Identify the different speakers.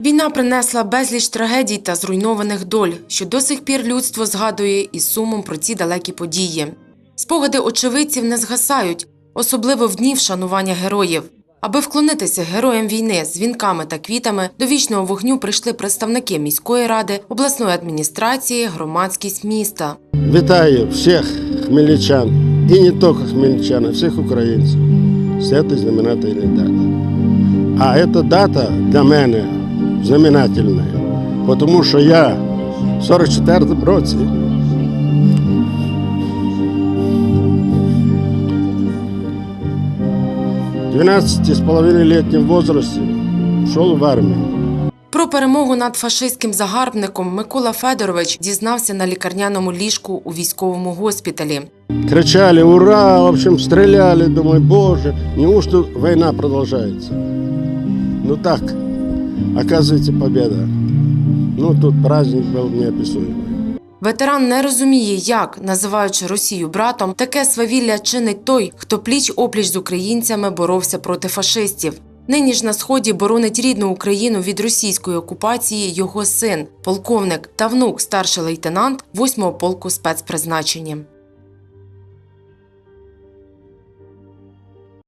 Speaker 1: Війна принесла безліч трагедій та зруйнованих доль, що до сих пір людство згадує із сумом про ці далекі події. Спогади очевидців не згасають, особливо в дні вшанування героїв. Аби вклонитися героям війни з вінками та квітами, до вічного вогню прийшли представники міської ради, обласної адміністрації, громадськість міста.
Speaker 2: Вітаю всіх хмельничан, і не тільки хмельничан, а всіх українців з цієї знаменитої дати. А ця дата для мене знаменательна, тому що я в 44 році в 12,5-літнім возрасті йшов в армію.
Speaker 1: Про перемогу над фашистським загарбником Микола Федорович дізнався на лікарняному ліжку у військовому госпіталі.
Speaker 2: Кричали «Ура!», в общем, стреляли. Думаю, боже, неужто война продолжается? Ну так, оказывается, победа. Ну, тут праздник был неописуемый.
Speaker 1: Ветеран не розуміє, як, називаючи Росію братом, таке свавілля чинить той, хто пліч опліч з українцями боровся проти фашистів. Нині ж на сході боронить рідну Україну від російської окупації його син, полковник та внук, старший лейтенант 8-го полку спецпризначення.